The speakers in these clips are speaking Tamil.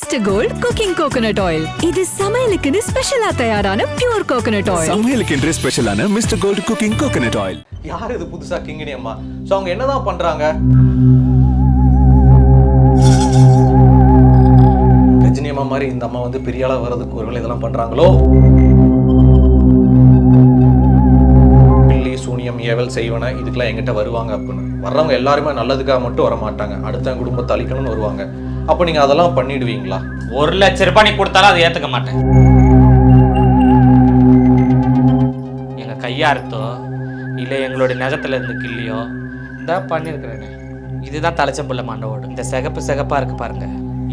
Mister gold cooking coconut oil இது சமையலுக்குன்னு ஸ்பெஷலா தயாரான பியூர் கோகனட் ஆயில் சமையலுக்கென்றே ஸ்பெஷலான mister gold cooking coconut oil யார் இது புதுசா கிங்கினி அம்மா? ஸோ அவங்க என்னதான் பண்றாங்க? ரஜினி அம்மா மாதிரி இந்த அம்மா வந்து பெரிய ஆளா வர்றதுக்கு ஒருவேளை இதெல்லாம் பண்றாங்களோ? பில்லி சூனியம் ஏவல் செய்வன இதுக்கெல்லாம் எங்கிட்ட வருவாங்க அப்படின்னு. வர்றவங்க எல்லாருமே நல்லதுக்காக மட்டும் வர மாட்டாங்க அடுத்த குடும்பத்தை அழிக்கணும்னு வருவாங்க. அப்போ நீங்க அதெல்லாம் பண்ணிடுவீங்களா? ஒரு லட்ச ரூபாய் நீ கொடுத்தாலும் அதை ஏத்துக்க மாட்டேன். எங்க கையா அறுத்தோ இல்ல எங்களுடைய நகத்துல இருந்து கிள்ளியோ இந்த பண்ணிருக்கிறேனே. இதுதான் தலைச்சம்புள்ள மாண்டவோடு. இந்த சிகப்பு சிகப்பா இருக்கு பாருங்க.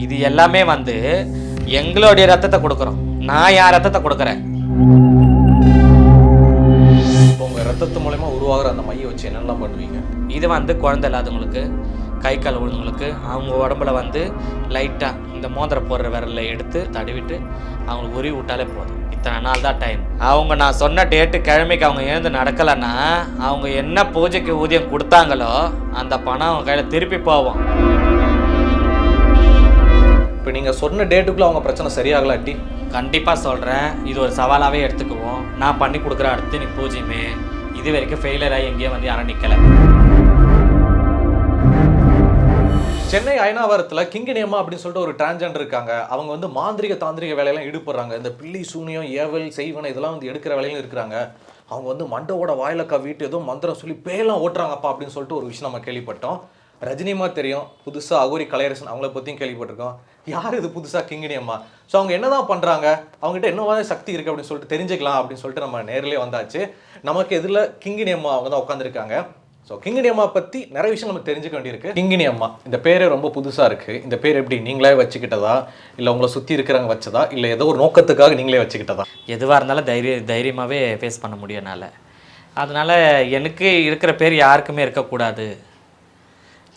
இது எல்லாமே வந்து எங்களுடைய ரத்தத்தை கொடுக்குறோம். நான் என் ரத்தத்தை கொடுக்குறேன். இப்போ உங்க ரத்தத்து மூலயமா உருவாகிற அந்த மையை வச்சு என்னெல்லாம் பண்ணுவீங்க? இது வந்து குழந்தை இல்லாதவங்களுக்கு கை கால் விழுந்தவங்களுக்கு அவங்க உடம்புல வந்து லைட்டாக இந்த மோதிர போடுற விரல்ல எடுத்து தடவிட்டு அவங்களுக்கு உருவி விட்டாலே போதும். இத்தனை நாள் தான் டைம் அவங்க நான் சொன்ன டேட்டு கிழமைக்கு அவங்க எழுந்து நடக்கலைன்னா அவங்க என்ன பூஜைக்கு ஊதியம் கொடுத்தாங்களோ அந்த பணம் அவங்க கையில் திருப்பி போவோம். இப்போ நீங்க சொன்ன டேட்டுக்குள்ள அவங்க பிரச்சனை சரியாகலாட்டி கண்டிப்பாக சொல்கிறேன் இது ஒரு சவாலாகவே எடுத்துக்குவோம். நான் பண்ணி கொடுக்குற அடுத்து நீ பூஜையுமே. இது வரைக்கும் ஃபெயிலியர் ஆகி எங்கேயும் வந்து யாரும் நிற்கலை சென்னை அயனாவரத்தில் கிங்கினியம்மா அப்படின்னு சொல்லிட்டு ஒரு டிரான்ஜெண்டர் இருக்காங்க. அவங்க வந்து மாந்திரிக தாந்திரிக வேலையெல்லாம் ஈடுபடுறாங்க. இந்த பில்லி சூனியம் ஏவல் செய்வன இதெல்லாம் வந்து எடுக்கிற வேலையிலும் இருக்கிறாங்க. அவங்க வந்து மண்டவோட வாயிலக்கா வீட்டு ஏதோ மந்திரம் சொல்லி பேலாம் ஓட்டுறாங்கப்பா அப்படின்னு சொல்லிட்டு ஒரு விஷயம் நம்ம கேள்விப்பட்டோம். ரஜினிமா தெரியும். புதுசாக அகோரி கலையரசன் அவங்கள பற்றியும் கேள்விப்பட்டிருக்கோம். யார் இது புதுசாக கிங்கினியம்மா ஸோ அவங்க என்னதான் பண்ணுறாங்க அவங்ககிட்ட என்ன மாதிரி சக்தி இருக்குது அப்படின்னு சொல்லிட்டு தெரிஞ்சுக்கலாம் அப்படின்னு சொல்லிட்டு நம்ம நேரிலே வந்தாச்சு. நமக்கு எதிரில் கிங்கினியம்மா அவங்க தான் உட்காந்துருக்காங்க ஸோ கிங்கினி அம்மா பற்றி நிறைய விஷயம் நம்ம தெரிஞ்சுக்க வேண்டியிருக்கு. கிங்கினி அம்மா இந்த பேரே ரொம்ப புதுசாக இருக்குது இந்த பேர் எப்படி நீங்களே வச்சுக்கிட்டதா? இல்லை உங்களை சுற்றி இருக்கிறவங்க வச்சதா? இல்லை ஏதோ ஒரு நோக்கத்துக்காக நீங்களே வச்சுக்கிட்டதா? எதுவாக இருந்தாலும் தைரிய தைரியமாகவே ஃபேஸ் பண்ண முடியும் என்னால். அதனால் எனக்கு இருக்கிற பேர் யாருக்குமே இருக்கக்கூடாது.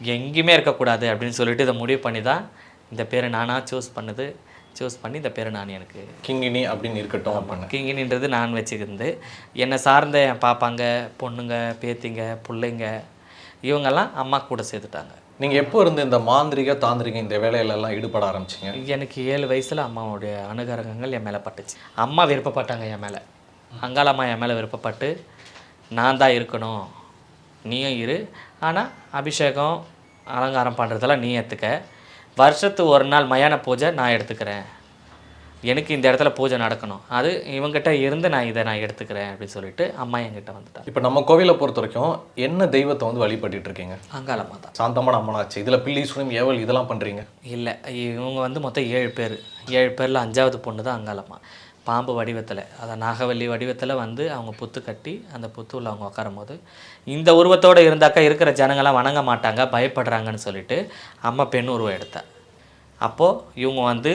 எங்கேயுமே இருக்கக்கூடாது அப்படின்னு சொல்லிட்டு இதை முடிவு பண்ணி தான் இந்த பேரை நானாக சூஸ் பண்ணுது. சூஸ் பண்ணி இந்த பேரை நான் எனக்கு கிங்கினி அப்படின்னு இருக்கட்டும் அப்படின்னு. கிங்கினின்றது நான் வச்சுக்கிருந்து என்னை சார்ந்த என் பாப்பாங்க பொண்ணுங்க பேத்திங்க பிள்ளைங்க இவங்கெல்லாம் அம்மா கூட சேர்த்துட்டாங்க. நீங்கள் எப்போ இருந்து இந்த மாந்திரிக தாந்திரிக இந்த வேலையிலெல்லாம் ஈடுபட ஆரம்பிச்சிங்க? எனக்கு ஏழு வயசில் அம்மாவுடைய அனுகரகங்கள் என் மேலே பட்டுச்சு. அம்மா விருப்பப்பட்டாங்க என் மேலே. அங்காளம்மா என் மேலே விருப்பப்பட்டு நான் தான் இருக்கணும். நீயும் இரு. ஆனால் அபிஷேகம் அலங்காரம் பண்ணுறதெல்லாம் நீ ஏற்றுக்க வருஷத்து ஒரு நாள் மயான பூஜை நான் எடுத்துக்கிறேன். எனக்கு இந்த இடத்துல பூஜை நடக்கணும். அது இவங்கிட்ட இருந்து நான் இதை நான் எடுத்துக்கிறேன் அப்படின்னு சொல்லிட்டு அம்மா என்கிட்ட வந்துட்டாங்க. இப்போ நம்ம கோவிலை பொறுத்த வரைக்கும் என்ன தெய்வத்தை வந்து வழிபட்டுட்டு இருக்கீங்க? அங்காளம்மா தான். சாந்தமான அம்மனாச்சு. இதில் பில்லி சுனியம் ஏவல் இதெல்லாம் பண்ணுறீங்க இல்லை இவங்க வந்து மொத்தம் ஏழு பேர். ஏழு பேரில் அஞ்சாவது பொண்ணு தான் அங்காளம்மா பாம்பு வடிவத்தில் அதை நாகவல்லி வடிவத்தில் வந்து அவங்க புத்து கட்டி அந்த புத்துவில் அவங்க உட்காரும் போது இந்த உருவத்தோடு இருந்தாக்கா இருக்கிற ஜனங்கள்லாம் வணங்க மாட்டாங்க பயப்படுறாங்கன்னு சொல்லிட்டு அம்மா பெண் உருவம் எடுத்தா. அப்போது இவங்க வந்து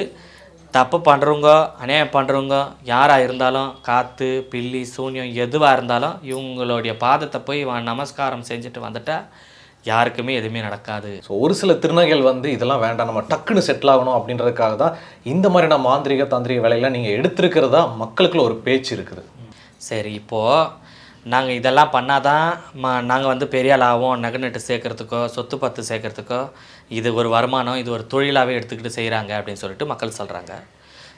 தப்பு பண்ணுறவங்க அநியாயம் பண்ணுறவங்க யாராக இருந்தாலும் காற்று பில்லி சூன்யம் எதுவாக இருந்தாலும் இவங்களுடைய பாதத்தை போய் வ- நமஸ்காரம் செஞ்சுட்டு வந்துட்டால் யாருக்குமே எதுவுமே நடக்காது. ஸோ ஒரு சில திருநகைகள் வந்து இதெல்லாம் வேண்டாம் நம்ம டக்குன்னு செட்டில் ஆகணும் அப்படின்றதுக்காக தான் இந்த மாதிரியான மாந்திரிக தாந்திரிக வேலையெல்லாம் நீங்கள் எடுத்திருக்கிறதா மக்களுக்குள்ள ஒரு பேச்சு இருக்குது. சரி இப்போது நாங்கள் இதெல்லாம் பண்ணாதான் ம நாங்கள் வந்து பெரிய ஆகும் நகை நட்டு சேர்க்கறதுக்கோ சொத்து பத்து சேர்க்கறதுக்கோ இது ஒரு வருமானம் இது ஒரு தொழிலாகவே எடுத்துக்கிட்டு செய்கிறாங்க அப்படின்னு சொல்லிட்டு மக்கள் சொல்கிறாங்க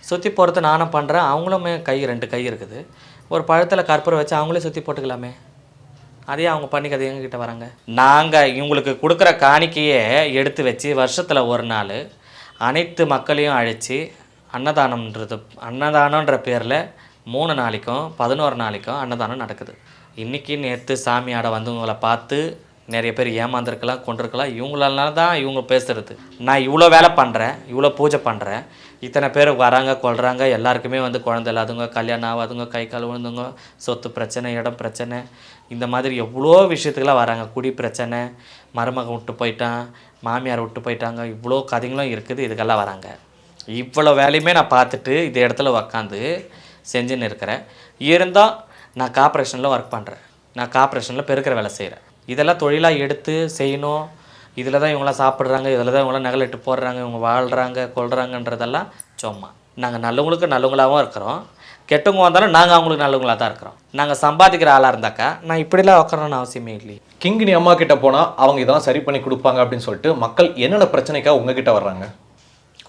சுற்றி போகிறது நானும் பண்ணுறேன் அவங்களுமே கை ரெண்டு கை இருக்குது. ஒரு பழத்தில் கற்பூரம் வச்சு அவங்களே சுற்றி போட்டுக்கலாமே. அதே அவங்க பண்ணிக்கிறது எங்ககிட்ட வராங்க. நாங்கள் இவங்களுக்கு கொடுக்குற காணிக்கையே எடுத்து வச்சு வருஷத்தில் ஒரு நாள் அனைத்து மக்களையும் அழைச்சி அன்னதானம்ன்றது அன்னதானன்ற பேரில் மூணு நாளைக்கும் பதினோரு நாளைக்கும் அன்னதானம் நடக்குது. இன்றைக்கி நேற்று சாமியாட வந்தவங்களை பார்த்து நிறைய பேர் ஏமாந்துருக்கலாம் கொண்டிருக்கலாம் இவங்களால தான் இவங்க பேசுகிறது நான் இவ்வளோ வேலை பண்ணுறேன் இவ்வளோ பூஜை பண்ணுறேன் இத்தனை பேர் வராங்க கொள்கிறாங்க எல்லாருக்குமே வந்து குழந்தை இல்லாதவங்க கல்யாணம் ஆகாதவங்க கை கால் விழுந்தவங்க சொத்து பிரச்சனை இடம் பிரச்சனை. இந்த மாதிரி எவ்வளோ விஷயத்துக்கெல்லாம் வராங்க? குடி பிரச்சனை மருமகன் விட்டு போயிட்டான் மாமியார் விட்டு போயிட்டாங்க இவ்வளோ கதைங்களும் இருக்குது இதுக்கெல்லாம் வராங்க. இவ்வளோ வேலையுமே நான் பார்த்துட்டு இந்த இடத்துல உக்காந்து செஞ்சுன்னு இருக்கிறேன். இருந்தால் நான் கார்ப்பரேஷனில் ஒர்க் பண்ணுறேன் நான் கார்ப்பரேஷனில் பெருக்கிற வேலை செய்கிறேன் இதெல்லாம் தொழிலாக எடுத்து செய்யணும். இதில் தான் இவங்களாம் சாப்பிட்றாங்க இதில் தான் இவங்களாம் நகலிட்டு போடுறாங்க இவங்க வாழ்கிறாங்க கொள்கிறாங்கன்றதெல்லாம் சும்மா. நாங்கள் நல்லவங்களுக்கு நல்லவங்களாகவும் இருக்கிறோம். கெட்டவங்க வந்தாலும் நாங்கள் அவங்களுக்கு நல்லவங்களாக தான் இருக்கிறோம். நாங்கள் சம்பாதிக்கிற ஆளாக இருந்தாக்கா நான் இப்படிலாம் உட்காரணும்னு அவசியமே இல்லையே. கிங்கினி அம்மா கிட்ட போனால் அவங்க இதெல்லாம் சரி பண்ணி கொடுப்பாங்க அப்படின்னு சொல்லிட்டு மக்கள் என்னென்ன பிரச்சனைக்காக உங்ககிட்ட வர்றாங்க?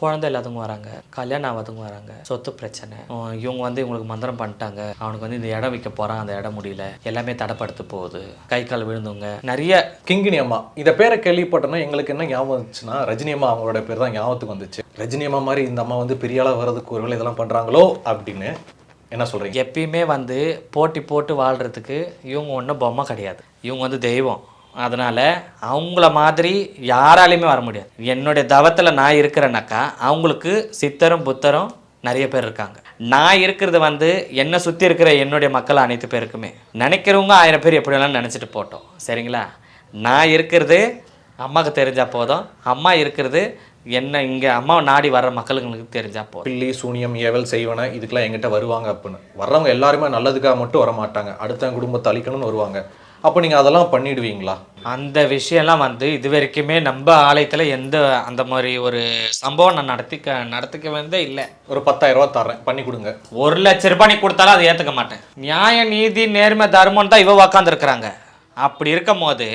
குழந்தை இல்லாதவங்க வராங்க கல்யாணம் ஆகாதவங்க வராங்க சொத்து பிரச்சனை. இவங்க வந்து இவங்களுக்கு மந்திரம் பண்ணிட்டாங்க. அவனுக்கு வந்து இந்த இடம் விற்க போகிறான் அந்த இடம் முடியல. எல்லாமே தடைப்படுத்து போகுது. கை கால் விழுந்தவங்க. நிறைய கிங்கினி அம்மா இந்த பேரை கேள்விப்பட்டோன்னா எங்களுக்கு என்ன ஞாபகம் வந்துச்சுன்னா ரஜினி அம்மா அவங்களோட பேர் தான் ஞாபகத்துக்கு வந்துச்சு. ரஜினி அம்மா மாதிரி இந்த அம்மா வந்து பெரிய ஆளா வர்றதுக்கு ஒருவேளை இதெல்லாம் பண்றாங்களோ அப்படின்னு என்ன சொல்கிறீங்க எப்பயுமே வந்து போட்டி போட்டு வாழ்கிறதுக்கு இவங்க ஒன்றும் பொம்மை கிடையாது. இவங்க வந்து தெய்வம். அதனால் அவங்கள மாதிரி யாராலையுமே வர முடியாது. என்னுடைய தவத்தில் நான் இருக்கிறேன்னாக்கா அவங்களுக்கு சித்தரும் புத்தரும் நிறைய பேர் இருக்காங்க. நான் இருக்கிறது வந்து என்னை சுற்றி இருக்கிற என்னுடைய மக்கள் அனைத்து பேருக்குமே. நினைக்கிறவங்க ஆயிரம் பேர் எப்படி வேணாலும் நினச்சிட்டு போட்டோம். சரிங்களா? நான் இருக்கிறது அம்மாவுக்கு தெரிஞ்சால் போதும். அம்மா இருக்கிறது என்ன இங்கே அம்மாவை நாடி வர்ற மக்களுங்களுக்கு தெரிஞ்சால் போதும். பில்லி சூனியம் ஏவல் செய்வன இதுக்கெல்லாம் எங்கிட்ட வருவாங்க அப்படின்னு வர்றவங்க எல்லாருமே நல்லதுக்காக மட்டும் வர மாட்டாங்க அடுத்த குடும்பத்தை அழிக்கணும்னு வருவாங்க. அப்போ நீங்க அதெல்லாம் பண்ணிடுவீங்களா? அந்த விஷயம்லாம் வந்து இது வரைக்குமே நம்ம ஆலயத்தில் எந்த அந்த மாதிரி ஒரு சம்பவம் நான் நடத்திக்க நடத்திக்க வந்தே இல்லை. ஒரு பத்தாயிரம் தர்றேன். பண்ணி கொடுங்க. ஒரு லட்ச ரூபாய் நீ கொடுத்தாலும் அதை ஏற்றுக்க மாட்டேன். நியாய நீதி நேர்மை தர்மம்னு தான் இவ உக்காந்துருக்குறாங்க. அப்படி இருக்கும் போது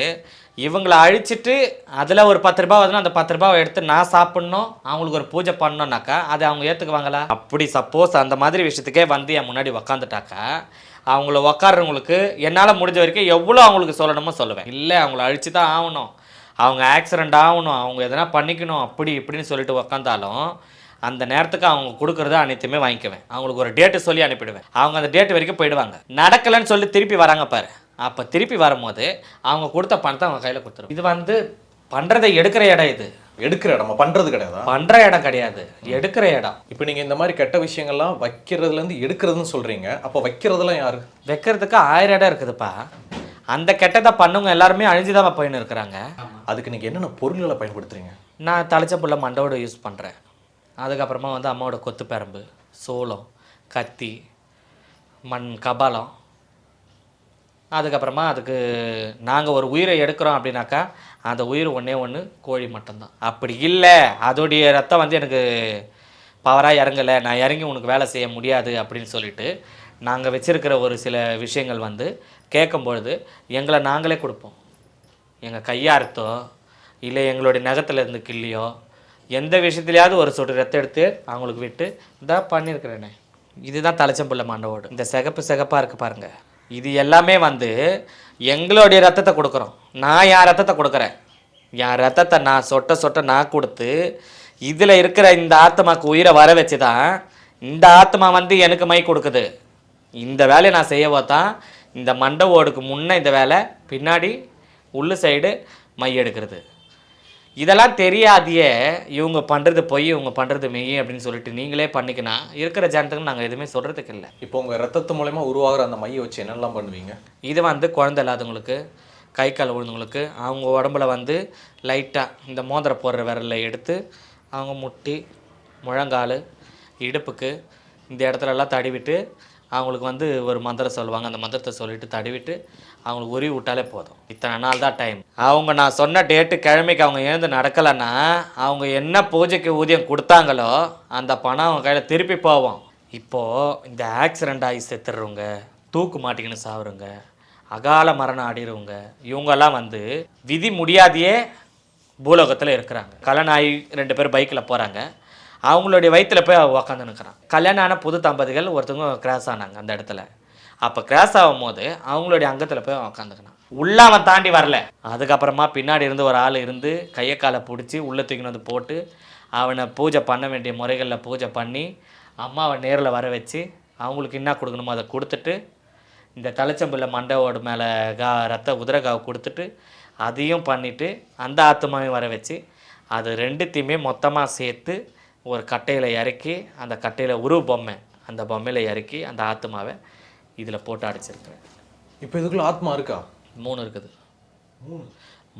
இவங்களை அழிச்சிட்டு அதில் ஒரு பத்து ரூபா வருதுன்னா அந்த பத்து ரூபாவை எடுத்து நான் சாப்பிட்ணும் அவங்களுக்கு ஒரு பூஜை பண்ணோன்னாக்கா அதை அவங்க ஏற்றுக்குவாங்களா அப்படி சப்போஸ் அந்த மாதிரி விஷயத்துக்கே வந்து என் முன்னாடி உக்காந்துட்டாக்கா அவங்கள உக்காடுறவங்களுக்கு என்னால் முடிஞ்ச வரைக்கும் எவ்வளோ அவங்களுக்கு சொல்லணுமோ சொல்லுவேன். இல்லை அவங்கள அழிச்சு தான் ஆகணும். அவங்க ஆக்சிடெண்ட் ஆகணும் அவங்க எதனா பண்ணிக்கணும் அப்படி இப்படின்னு சொல்லிட்டு உக்காந்தாலும் அந்த நேரத்துக்கு அவங்க கொடுக்குறத அனைத்துமே வாங்கிக்குவேன். அவங்களுக்கு ஒரு டேட்டு சொல்லி அனுப்பிடுவேன். அவங்க அந்த டேட்டு வரைக்கும் போயிடுவாங்க. நடக்கலைன்னு சொல்லி திருப்பி வராங்க பாரு. அப்போ திருப்பி வரும்போது அவங்க கொடுத்த பணத்தை அவங்க கையில் கொடுத்துரும். இது வந்து பண்ணுறதை எடுக்கிற இடம் இது. எடுக்கிற இடமா பண்றது கிடையாதா? பண்ணுற இடம் கிடையாது. எடுக்கிற இடம். இப்போ நீங்க இந்த மாதிரி கெட்ட விஷயங்கள்லாம் வைக்கிறதுல இருந்து எடுக்கிறதுன்னு சொல்றீங்க. அப்போ வைக்கிறதெல்லாம் யாரு? வைக்கிறதுக்கு ஆயிரம் இடம் இருக்குதுப்பா. அந்த கெட்டதை பண்ணவங்க எல்லாருமே அழிஞ்சுதான் போயின்னு இருக்கிறாங்க. அதுக்கு நீங்க என்னென்ன பொருள்களை பயன்படுத்துறீங்க? நான் தலைச்சப்புள்ள மண்டோட யூஸ் பண்ணுறேன் அதுக்கப்புறமா வந்து அம்மாவோட கொத்து பெரம்பு சோளம் கத்தி மண் கபாலம் அதுக்கப்புறமா அதுக்கு நாங்கள் ஒரு உயிரை எடுக்கிறோம் அப்படின்னாக்கா அந்த உயிர் ஒன்றே ஒன்று கோழி மட்டும்தான். அப்படி இல்லை. அதோடைய ரத்தம் வந்து எனக்கு பவராக இறங்கலை. நான் இறங்கி உனக்கு வேலை செய்ய முடியாது அப்படின்னு சொல்லிட்டு நாங்கள் வச்சுருக்கிற ஒரு சில விஷயங்கள் வந்து கேட்கும்பொழுது எங்களை நாங்களே கொடுப்போம். எங்கள் கையார்த்தோ இல்லை எங்களுடைய நகத்தில் இருந்து கிள்ளியோ எந்த விஷயத்துலையாவது ஒரு சொட்டு ரத்தம் எடுத்து அவங்களுக்கு விட்டு இந்தா பண்ணியிருக்கிறேனே இதுதான் தலைச்சம்புள்ள மாண்டவோடு. இந்த சிகப்பு சிகப்பாக இருக்குது பாருங்கள் இது எல்லாமே வந்து எங்களுடைய ரத்தத்தை கொடுக்குறோம். நான் என் ரத்தத்தை கொடுக்குறேன். என் ரத்தத்தை நான் சொட்ட சொட்ட நான் கொடுத்து இதில் இருக்கிற இந்த ஆத்மாக்கு உயிரை வர வச்சு தான் இந்த ஆத்மா வந்து எனக்கு மை கொடுக்குது. இந்த வேலையை நான் செய்யவோ தான் இந்த மண்டை ஓடுக்கு முன்னே இந்த வேலை பின்னாடி உள்ளு சைடு மை எடுக்கிறது. இதெல்லாம் தெரியாதியே இவங்க பண்ணுறது பொய் இவங்க பண்ணுறது மெய் அப்படின்னு சொல்லிட்டு நீங்களே பண்ணிக்கினா இருக்கிற ஜனத்துக்கு நாங்கள் எதுவுமே சொல்கிறதுக்கு இல்லை. இப்போ உங்க ரத்தத்து மூலயமா உருவாகிற அந்த மையை வச்சு என்னெல்லாம் பண்ணுவீங்க? இது வந்து குழந்தை இல்லாதவங்களுக்கு கை கால் விழுந்தவங்களுக்கு அவங்க உடம்புல வந்து லைட்டாக இந்த மோதிரம் போடுற விரலை எடுத்து அவங்க முட்டி முழங்கால் இடுப்புக்கு இந்த இடத்துலலாம் தடவிட்டு அவங்களுக்கு வந்து ஒரு மந்திரம் சொல்லுவாங்க. அந்த மந்திரத்தை சொல்லிட்டு தடவிட்டு அவங்களுக்கு உருவி விட்டாலே போதும். இத்தனை நாள் தான் டைம் அவங்க நான் சொன்ன டேட்டு கிழமைக்கு அவங்க எழுந்து நடக்கலைன்னா அவங்க என்ன பூஜைக்கு ஊதியம் கொடுத்தாங்களோ அந்த பணம் அவங்க கையில் திருப்பி போவோம். இப்போது இந்த ஆக்சிடெண்ட் ஆகி செத்துடுறவங்க தூக்கு மாட்டிக்கின்னு சாவுறவங்க அகால மரணம் ஆடிடுவங்க இவங்கெல்லாம் வந்து விதி முடியாதையே பூலோகத்தில் இருக்கிறாங்க. கல்யாணம் ஆகி ரெண்டு பேர் பைக்கில் போகிறாங்க அவங்களுடைய வயிற்றில் போய் உக்காந்து நிற்கிறான் கல்யாணம் ஆன புது தம்பதிகள் ஒருத்தவங்க கிராஸ் ஆனாங்க அந்த இடத்துல. அப்போ கிராஸ் ஆகும்போது அவங்களுடைய அங்கத்தில் போய் உக்காந்துக்கிறான் உள்ளே அவன் தாண்டி வரல. அதுக்கப்புறமா பின்னாடி இருந்து ஒரு ஆள் இருந்து கையை காலை பிடிச்சி உள்ளே தூக்கின்னு வந்து போட்டு அவனை பூஜை பண்ண வேண்டிய முறைகளில் பூஜை பண்ணி அம்மாவை நேரில் வர வச்சு அவங்களுக்கு என்ன கொடுக்கணுமோ அதை கொடுத்துட்டு இந்த தலைச்சம்புள்ள மண்டவோடு மேலே கா ரத்த உதிரகாவை கொடுத்துட்டு அதையும் பண்ணிவிட்டு அந்த ஆத்மாவையும் வர வச்சு அது ரெண்டுத்தையுமே மொத்தமாக சேர்த்து ஒரு கட்டையில் இறக்கி அந்த கட்டையில் உருவ பொம்மை அந்த பொம்மையில் இறக்கி அந்த ஆத்மாவை இதில் போட்டு அடைச்சிருக்கிறேன். இப்போ இதுக்குள்ள ஆத்மா இருக்கா? மூணு இருக்குது.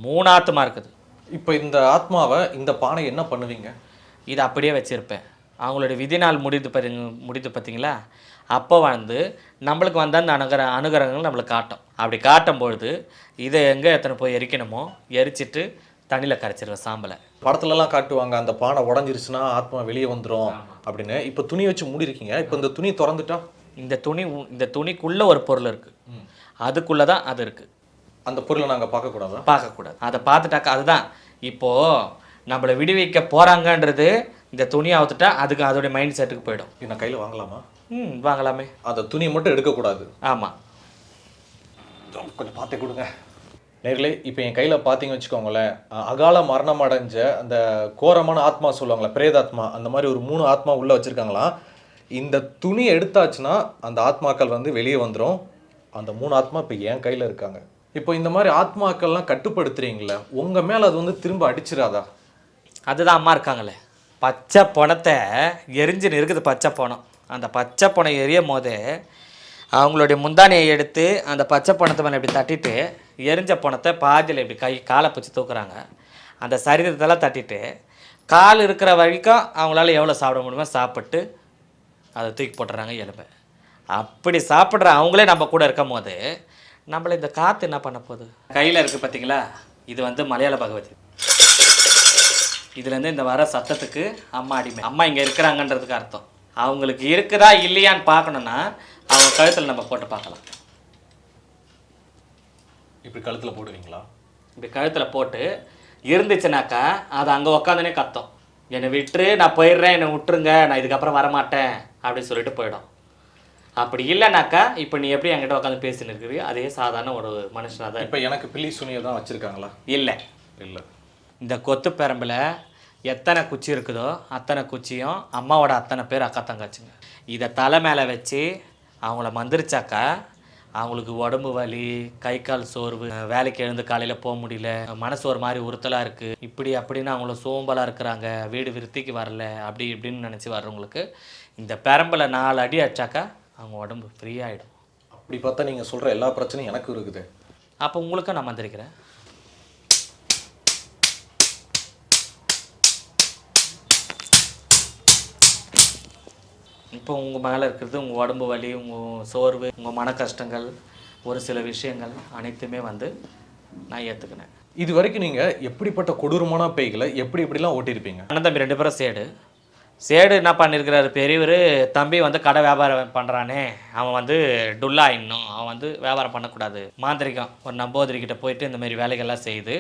மூணு. ஆத்மா இருக்குது. இப்போ இந்த ஆத்மாவை இந்த பானை என்ன பண்ணுவீங்க? இதை அப்படியே வச்சுருப்பேன். அவங்களுடைய விதி நாள் முடிது பாருங்க முடிது பார்த்தீங்களா? அப்போ வந்து நம்மளுக்கு வந்து அந்த அனுகிற அனுகிரகங்கள் நம்மளுக்கு காட்டும். அப்படி காட்டும் பொழுது இதை எங்கே எத்தனை போய் எரிக்கணுமோ எரிச்சிட்டு தண்ணியில் கரைச்சிருவேன் சாம்பலை. படத்துலலாம் காட்டுவாங்க அந்த பானை உடஞ்சிருச்சுன்னா ஆத்மா வெளியே வந்துரும் அப்படின்னு. இப்போ துணி வச்சு மூடி இருக்கீங்க இப்போ இந்த துணி திறந்துட்டா? இந்த துணி இந்த துணிக்குள்ளே ஒரு பொருள் இருக்குது அதுக்குள்ளே தான் அது இருக்குது அந்த பொருளை நாங்கள் பார்க்கக்கூடாதா? பார்க்கக்கூடாது. அதை பார்த்துட்டாக்கா அதுதான். இப்போது நம்மளை விடுவிக்க போகிறாங்கன்றது இந்த துணியை அவுத்துட்டா அதுக்கு அதோடைய மைண்ட் செட்டுக்கு போயிடும். நான் கையில் வாங்கலாமா? ம் வாங்கலாமே. அந்த துணியை மட்டும் எடுக்கக்கூடாது. ஆமாம் கொஞ்சம் பார்த்து கொடுங்க. நேர்களே இப்போ என் கையில் பார்த்தீங்க வச்சுக்கோங்களேன் அகால மரணம் அடைஞ்ச அந்த கோரமான ஆத்மா சொல்லுவாங்களே பிரேதாத்மா அந்த மாதிரி ஒரு மூணு ஆத்மா உள்ளே வச்சுருக்காங்களாம். இந்த துணி எடுத்தாச்சுன்னா அந்த ஆத்மாக்கள் வந்து வெளியே வந்துடும் அந்த மூணு ஆத்மா இப்போ என் கையில் இருக்காங்க. இப்போ இந்த மாதிரி ஆத்மாக்கள்லாம் கட்டுப்படுத்துறீங்களே உங்கள் மேலே அது வந்து திரும்ப அடிச்சிடாதா? அதுதான் அம்மா இருக்காங்களே. பச்சை பணத்தை எரிஞ்சுன்னு இருக்குது பச்சை பணம். அந்த பச்சை பணம் எரியும் போது அவங்களுடைய முந்தானியை எடுத்து அந்த பச்சை பணத்தை மேலே இப்படி தட்டிட்டு எரிஞ்ச பணத்தை பாதியில் இப்படி கை காலை பிடிச்சி தூக்குறாங்க. அந்த சரீரத்தெல்லாம் தட்டிட்டு கால் இருக்கிற வரைக்கும் அவங்களால எவ்வளோ சாப்பிட முடியுமோ சாப்பிட்டு அதை தூக்கி போட்டுறாங்க எலும்பை. அப்படி சாப்பிட்ற அவங்களே நம்ம கூட இருக்கும் போது நம்மளை இந்த காற்று என்ன பண்ண போகுது? கையில் இருக்குது பார்த்தீங்களா இது வந்து மலையாள பகவதி. இதுலேருந்து இந்த வர சத்தத்துக்கு அம்மா அடிமை. அம்மா இங்கே இருக்கிறாங்கன்றதுக்கு அர்த்தம். அவங்களுக்கு இருக்குதா இல்லையான்னு பார்க்கணுன்னா அவங்க கழுத்தில் நம்ம போட்டு பார்க்கலாம். இப்படி கழுத்தில் போடுவீங்களா? இப்படி கழுத்தில் போட்டு இருந்துச்சுனாக்கா அது அங்கே உக்காந்துனே கத்தும். என்னை விட்டுரு நான் போயிடுறேன் என்னை விட்டுருங்க நான் இதுக்கப்புறம் வரமாட்டேன். அப்படின்னு சொல்லிட்டு போயிடும். அப்படி இல்லைனாக்கா இப்போ நீ எப்படி என்கிட்ட உட்காந்து பேசின்னு இருக்கிறியோ அதே சாதாரண ஒரு மனுஷனாக தான் இப்போ எனக்கு பில்லி சுனியை தான் வச்சுருக்காங்களா? இல்லை. இல்லை. இந்த கொத்து பெரம்பில் எத்தனை குச்சி இருக்குதோ அத்தனை குச்சியும் அம்மாவோட அத்தனை பேர் அக்கா தங்கச்சிங்க. இதை தலை மேலே வச்சு அவங்கள மந்திரிச்சாக்கா அவங்களுக்கு உடம்பு வலி கை கால் சோர்வு வேலைக்கு எழுந்து காலையில் போக முடியல மனசு ஒரு மாதிரி உறுத்தலாக இருக்குது இப்படி அப்படின்னு அவங்கள சோம்பலாக இருக்கிறாங்க வீடு விருத்திக்கு வரல அப்படி இப்படின்னு நினச்சி வர்றவங்களுக்கு இந்த பெரம்பில் நாலு அடி அடிச்சாக்கா அவங்க உடம்பு ஃப்ரீ ஆகிடும் அப்படி பார்த்தா நீங்கள் சொல்கிற எல்லா பிரச்சனையும் எனக்கும் இருக்குது. அப்போ உங்களுக்கும் நான் மந்திரிக்கிறேன். இப்போ உங்கள் மேலே இருக்கிறது உங்கள் உடம்பு வலி உங்கள் சோர்வு உங்கள் மன கஷ்டங்கள் ஒரு சில விஷயங்கள் அனைத்துமே வந்து நான் ஏற்றுக்கினேன் இது வரைக்கும் நீங்கள் எப்படிப்பட்ட கொடூரமான பேய்களை எப்படி எப்படிலாம் ஓட்டியிருப்பீங்க? அண்ணன் தம்பி ரெண்டு பேரும் சேடு. சேடு என்ன பண்ணியிருக்கிறாரு பெரியவர் தம்பி வந்து கடை வியாபாரம் பண்ணுறானே அவன் வந்து டுல்லா இன்னும். அவன் வந்து வியாபாரம் பண்ணக்கூடாது. மாந்திரிகம் ஒரு நம்போதிரிக்கிட்ட போயிட்டு இந்த மாதிரி வேலைகள்லாம் செய்து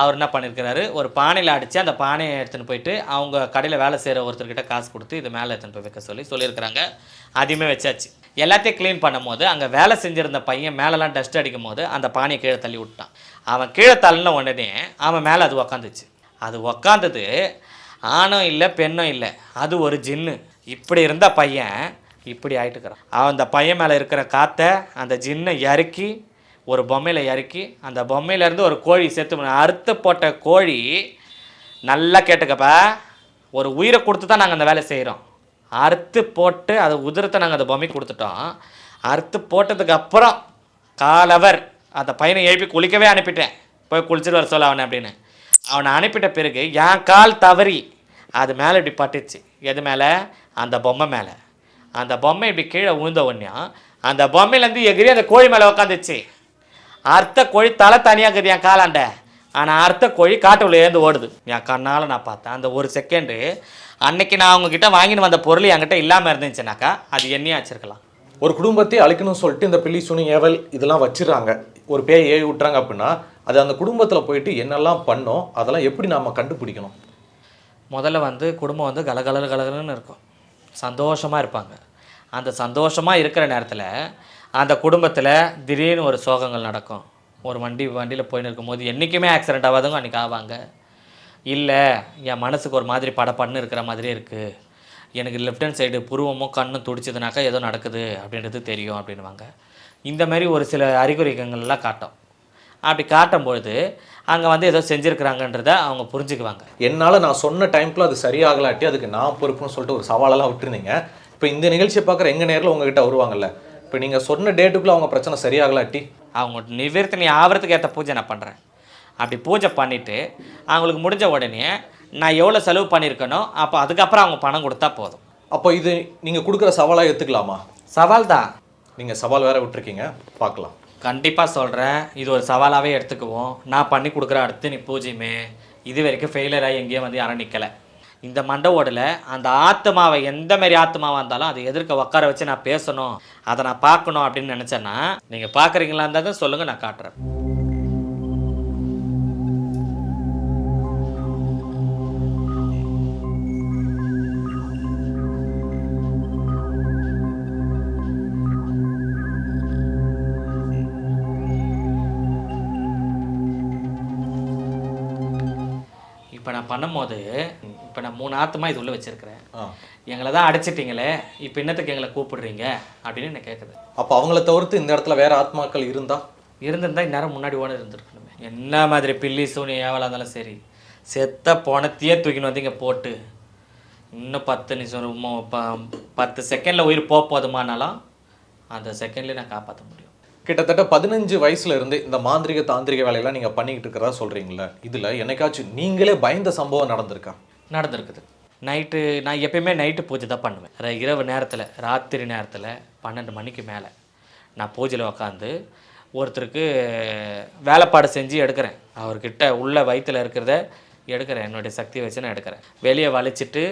அவர் என்ன பண்ணியிருக்கிறாரு ஒரு பானையில் அடித்து அந்த பானையை எடுத்துன்னு போயிட்டு அவங்க கடையில் வேலை செய்கிற ஒருத்தர்கிட்ட காசு கொடுத்து இது மேலே எடுத்துன்னு போய் வைக்க சொல்லி சொல்லியிருக்கிறாங்க. அதையுமே வச்சாச்சு. எல்லாத்தையும் க்ளீன் பண்ணும்போது அங்கே வேலை செஞ்சிருந்த பையன் மேலெலாம் டஸ்ட் அடிக்கும் போது அந்த பானையை கீழே தள்ளி விட்டான். அவன் கீழே தள்ளின உடனே அவன் மேலே அது உக்காந்துச்சு. அது உக்காந்தது ஆணும் இல்லை பெண்ணும் இல்லை. அது ஒரு ஜின்னு. இப்படி இருந்த பையன் இப்படி ஆகிட்டுக்கிறான் அந்த பையன் மேலே இருக்கிற காற்றை அந்த ஜின்னை இறக்கி ஒரு பொம்மையில் இறக்கி அந்த பொம்மையிலேருந்து ஒரு கோழி செத்து அறுத்து போட்ட கோழி நல்லா கேட்டுக்கப்பா ஒரு உயிரை கொடுத்து தான் நாங்கள் அந்த வேலை செய்கிறோம் அறுத்து போட்டு அதை உதிரத்தை நாங்கள் அந்த பொம்மை கொடுத்துட்டோம். அறுத்து போட்டதுக்கு அப்புறம் காலவர் அந்த பையனை எழுப்பி குளிக்கவே அனுப்பிட்டேன். போய் குளிச்சுட்டு வர சொல்ல அவனை அப்படின்னு. அவனை அனுப்பிட்ட பிறகு என் கால் தவறி. அது மேலே இப்படி பட்டுச்சு. எது மேலே? அந்த பொம்மை மேலே. அந்த பொம்மை இப்படி கீழே விழுந்த உடனே அந்த பொம்மையிலேருந்து எகிரி அந்த கோழி மேலே உக்காந்துச்சு. அர்த்த கோழி தலை தனியாக இருக்குது என் காலாண்ட. ஆனால் அர்த்த கோழி காட்டுக்குள்ள ஏந்து ஓடுது. என் கண்ணால் நான் பார்த்தேன். அந்த ஒரு செகண்டு அன்னைக்கு நான் அவங்கக்கிட்ட வாங்கிட்டு வந்த பொருள் என்கிட்ட இல்லாமல் இருந்துச்சுனாக்கா அது என்னையும் வச்சிருக்கலாம் ஒரு குடும்பத்தை அழிக்கணும்னு சொல்லிட்டு இந்த பில்லி சுனி ஏவல் இதெல்லாம் வச்சிடுறாங்க. ஒரு பேய் ஏவி விட்டுறாங்க அப்படின்னா அது அந்த குடும்பத்தில் போயிட்டு என்னெல்லாம் பண்ணோம் அதெல்லாம் எப்படி நாம் கண்டுபிடிக்கணும்? முதல்ல வந்து குடும்பம் வந்து கலகல கலகலன்னு இருக்கும். சந்தோஷமாக இருப்பாங்க. அந்த சந்தோஷமாக இருக்கிற நேரத்தில் அந்த குடும்பத்தில் திடீர்னு ஒரு சோகங்கள் நடக்கும். ஒரு வண்டி வண்டியில் போயின்னு இருக்கும்போது என்றைக்குமே ஆக்சிடென்ட் ஆகாதவங்க அன்றைக்கி ஆவாங்க. இல்லை என் மனசுக்கு ஒரு மாதிரி படப்படன்னு இருக்கிற மாதிரி இருக்குது எனக்கு லெஃப்ட் ஹேண்ட் சைடு புருவமும் கண்ணும் துடிச்சதுனாக்கா ஏதோ நடக்குது அப்படின்றது தெரியும் அப்படின்வாங்க இந்த மாதிரி ஒரு சில அறிகுறிகள்லாம் காட்டும். அப்படி காட்டும்பொழுது அங்கே வந்து ஏதோ செஞ்சுருக்குறாங்கன்றத அவங்க புரிஞ்சுக்குவாங்க. என்னால் நான் சொன்ன டைம்க்குள்ள அது சரியாகலாட்டி அதுக்கு நான் பொறுப்புன்னு சொல்லிட்டு ஒரு சவாலெல்லாம் விட்டுருந்தீங்க. இப்போ இந்த நிகழ்ச்சியை பார்க்குற எங்கள் நேரில் உங்ககிட்ட வருவாங்கல்ல. இப்போ நீங்கள் சொன்ன டேட்டுக்குள்ளே அவங்க பிரச்சனை சரியாகலாட்டி. அவங்க நிவர்த்தனை ஆகிறதுக்கு ஏற்ற பூஜை நான் பண்ணுறேன் அப்படி பூஜை பண்ணிவிட்டு அவங்களுக்கு முடிஞ்ச உடனே நான் எவ்வளோ செலவு பண்ணியிருக்கனோ அப்போ அதுக்கப்புறம் அவங்க பணம் கொடுத்தா போதும். அப்போ இது நீங்கள் கொடுக்குற சவாலாக எடுத்துக்கலாமா சவால் தான். நீங்கள் சவால் வேற விட்டுருக்கீங்க. பார்க்கலாம். கண்டிப்பாக சொல்கிறேன் இது ஒரு சவாலாகவே எடுத்துக்குவோம். நான் பண்ணி கொடுக்குற அடுத்து நீ பூஜையுமே. இது வரைக்கும் ஃபெயிலியர் எங்கேயும் வந்து யாரும் நிற்கலை இந்த மண்டவோடில் அந்த ஆத்மாவை எந்த மாதிரி ஆத்மாவாக இருந்தாலும் அதை எதிர்க்க உட்கார வச்சு நான் பேசணும் அதை நான் பார்க்கணும் அப்படின்னு நினச்சேன்னா நீங்கள் பார்க்குறீங்களா இருந்தால் சொல்லுங்கள் நான் காட்டுறேன். பண்ணும்போது இப்போ நான் மூணு ஆத்துமா இது உள்ள வச்சிருக்கிறேன். எங்களை தான் அடைச்சிட்டீங்களே இப்போ என்னத்துக்கு எங்களை கூப்பிடுறீங்க? அப்படின்னு என்ன கேட்குது அப்போ அவங்கள தவிர்த்து இந்த இடத்துல வேற ஆத்மாக்கள் இருந்தா? இருந்திருந்தா இந்நேரம் முன்னாடி ஓட இருந்திருக்கணுமே. என்ன மாதிரி பில்லி சூனி ஏவலா இருந்தாலும் சரி செத்த பணத்தையே தூக்கின்னு வந்து இங்கே போட்டு இன்னும் பத்து நிமிஷம் பத்து செகண்டில் உயிர் போக போதுமானாலும் அந்த செகண்ட்லேயே நான் காப்பாற்ற முடியும். கிட்டத்தட்ட பதினஞ்சு வயசுல இருந்து இந்த மாந்திரிக தாந்திரிக வேலையெல்லாம் நீங்க பண்ணிக்கிட்டு இருக்கிறதா சொல்கிறீங்களே இதுல என்னைக்காச்சும் நீங்களே பயந்த சம்பவம் நடந்திருக்கா? நடந்திருக்குது. நைட்டு நான் எப்பயுமே நைட்டு பூஜை தான் பண்ணுவேன். இரவு நேரத்தில் ராத்திரி நேரத்தில் பன்னெண்டு மணிக்கு மேலே நான் பூஜையில் உக்காந்து ஒருத்தருக்கு வேலைப்பாடு செஞ்சு எடுக்கிறேன். அவர்கிட்ட உள்ள வயிற்றில் இருக்கிறத எடுக்கிறேன். என்னுடைய சக்தியை வச்சு நான் எடுக்கிறேன். வெளியே வளைச்சிட்டு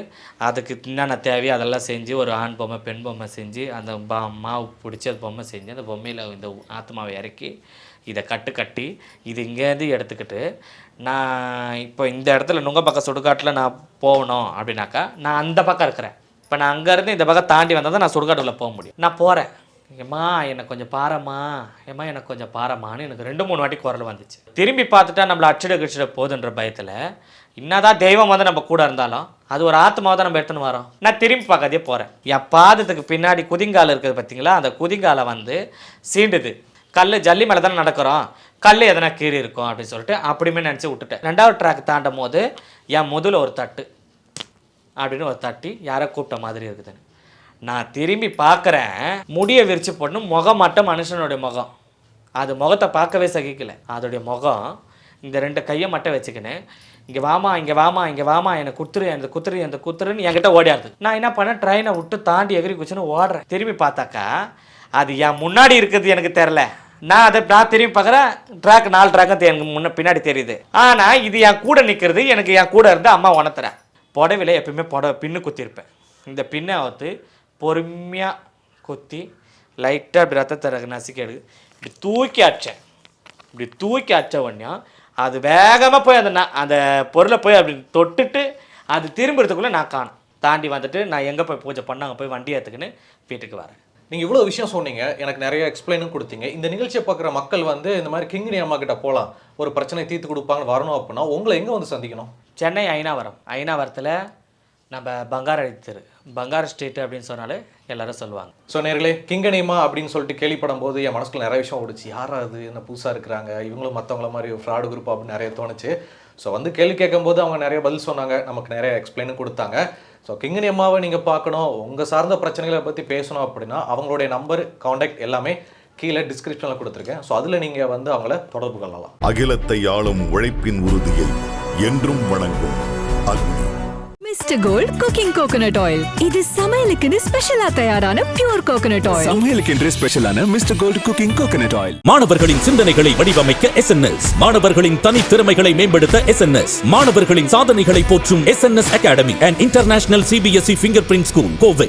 அதுக்கு என்னென்ன தேவையோ அதெல்லாம் செஞ்சு ஒரு ஆண் பொம்மை பெண் பொம்மை செஞ்சு அந்த பா மாவு பிடிச்சி அந்த பொம்மை செஞ்சு அந்த பொம்மையில் இந்த ஆத்மாவை இறக்கி இதை கட்டு கட்டி இது இங்கேருந்து எடுத்துக்கிட்டு நான் இப்போ இந்த இடத்துல நுங்க பக்கம் சுடுகாட்டில் நான் போகணும் அப்படின்னாக்கா நான் அந்த பக்கம் இருக்கிறேன். இப்போ நான் அங்கேருந்து இந்த பக்கம் தாண்டி வந்தால் தான் நான் சுடுகாட்டுக்குள்ளே போக முடியும். நான் போகிறேன் ஏம்மா என்னை கொஞ்சம் பாரம்மா. ஏம்மா எனக்கு கொஞ்சம் பாரம்மான்னு எனக்கு ரெண்டு மூணு வாட்டி குரல் வந்துச்சு. திரும்பி பார்த்துட்டா நம்மளை அச்சிட கிச்சிட போகுதுன்ற பயத்தில் என்னதான் தெய்வம் வந்து நம்ம கூட இருந்தாலும் அது ஒரு ஆத்மாவை தான் நம்ம எடுத்துன்னு வரோம். நான் திரும்பி பார்க்காதே போகிறேன் என் பாதத்துக்கு பின்னாடி குதிங்கால் இருக்குது பார்த்தீங்களா? அந்த குதிங்காலை வந்து சீண்டுது. கல் ஜல்லி மேலே தானே நடக்கிறோம். கல் எதனா கீறி இருக்கும் அப்படின்னு சொல்லிட்டு அப்படியுமே நினச்சி விட்டுட்டேன். ரெண்டாவது ட்ராக் தாண்டும் போது என் முதல்ல ஒரு தட்டு அப்படின்னு ஒரு தட்டி யாரோ கூப்பிட்ட மாதிரி இருக்குதுன்னு. நான் திரும்பி பார்க்குறேன். முடியை விரிச்சு போடணும். முகம் மட்டும் மனுஷனுடைய முகம். அது முகத்தை பார்க்கவே சகிக்கல. அதோடைய முகம் இந்த ரெண்டு கையை மட்டும் வச்சுக்கின்னு இங்கே வாமா இங்கே வாமா இங்கே வாமா என்னை குத்துரு அந்த குத்துரு அந்த குத்துருன்னு என்கிட்ட ஓடியாருது நான் என்ன பண்ணேன்? ட்ரெயினை விட்டு தாண்டி எகிரி குச்சின்னு ஓடுறேன். திரும்பி பார்த்தாக்கா அது என் முன்னாடி இருக்குது எனக்கு தெரில நான் அதை நான் திரும்பி பார்க்குறேன். ட்ராக் நாலு ட்ராக் எனக்கு முன்ன பின்னாடி தெரியுது. ஆனால் இது என் கூட நிற்கிறது எனக்கு என் கூட இருந்து அம்மா உணர்த்துறேன் புடவையில் எப்பயுமே புடவை பின்னு குத்திருப்பேன். இந்த பின்னை அவுத்து பொறுமையாக குத்தி லைட்டாக இப்படி ரத்தத்தை நசுக்கி எடுக்கு. இப்படி தூக்கி அடிச்சேன் இப்படி தூக்கி அடிச்ச உடனே அது வேகமாக போய் அந்த அந்த பொருளை போய் அப்படி தொட்டுட்டு அது திரும்புறதுக்குள்ளே நான் காணும். தாண்டி வந்துட்டு நான் எங்கே போய் பூஜை பண்ணாங்க போய் வண்டி ஏற்றுக்குன்னு வீட்டுக்கு வரேன். நீங்க இவ்வளவு விஷயம் சொன்னீங்க. எனக்கு நிறைய எக்ஸ்பிளைனும் கொடுத்தீங்க. இந்த நிகழ்ச்சியை பார்க்குற மக்கள் வந்து இந்த மாதிரி கிங்கினி அம்மா கிட்ட போகலாம் ஒரு பிரச்சனை தீர்த்து கொடுப்பாங்க வரணும் அப்படின்னா உங்களை எங்க வந்து சந்திக்கணும்? சென்னை ஐநாவரம். ஐநாவரத்தில் நம்ம பங்கார தெரு பங்கார ஸ்ட்ரீட் அப்படின்னு சொன்னாலே எல்லாரும் சொல்லுவாங்க. ஸோ நேர்களே கிங்கனியம்மா அப்படின்னு சொல்லிட்டு கேள்விப்படும் போது என் மனசுக்குள்ள நிறைய விஷயம் ஓடுச்சு. யாரா அது? என்ன புதுசாக இருக்கிறாங்க? இவங்களும் மற்றவங்கள மாதிரி ஃப்ராடு குரூப் அப்படின்னு நிறைய தோணுச்சு. ஸோ வந்து கேள்வி கேட்கும்போது அவங்க நிறைய பதில் சொன்னாங்க. நமக்கு நிறைய எக்ஸ்பிளைனும் கொடுத்தாங்க. ஸோ கிங்கனி அம்மாவை நீங்கள் பார்க்கணும். உங்கள் சார்ந்த பிரச்சனைகளை பற்றி பேசணும் அப்படின்னா அவங்களுடைய நம்பர் காண்டாக்ட் எல்லாமே கீழே டிஸ்கிரிப்ஷனில் கொடுத்துருக்கேன். ஸோ அதில் நீங்கள் வந்து அவங்கள தொடர்பு கொள்ளலாம். அகிலத்தை ஆளும் உழைப்பின் உறுதியை என்றும் வணங்கும் Agni. Mister gold cooking coconut oil. இது சமையலுக்குன்னு ஸ்பெஷலா தயாரான பியூர் கோகனட் ஆயில் சமையலுக்கென்றே ஸ்பெஷலான mister gold cooking coconut oil. மாணவர்களின் சிந்தனைகளை வடிவமைக்க எஸ் மாணவர்களின் தனித்திறமைகளை மேம்படுத்த எஸ் மாணவர்களின் சாதனைகளை போற்றும் S academy and international CBSE finger print school Kovai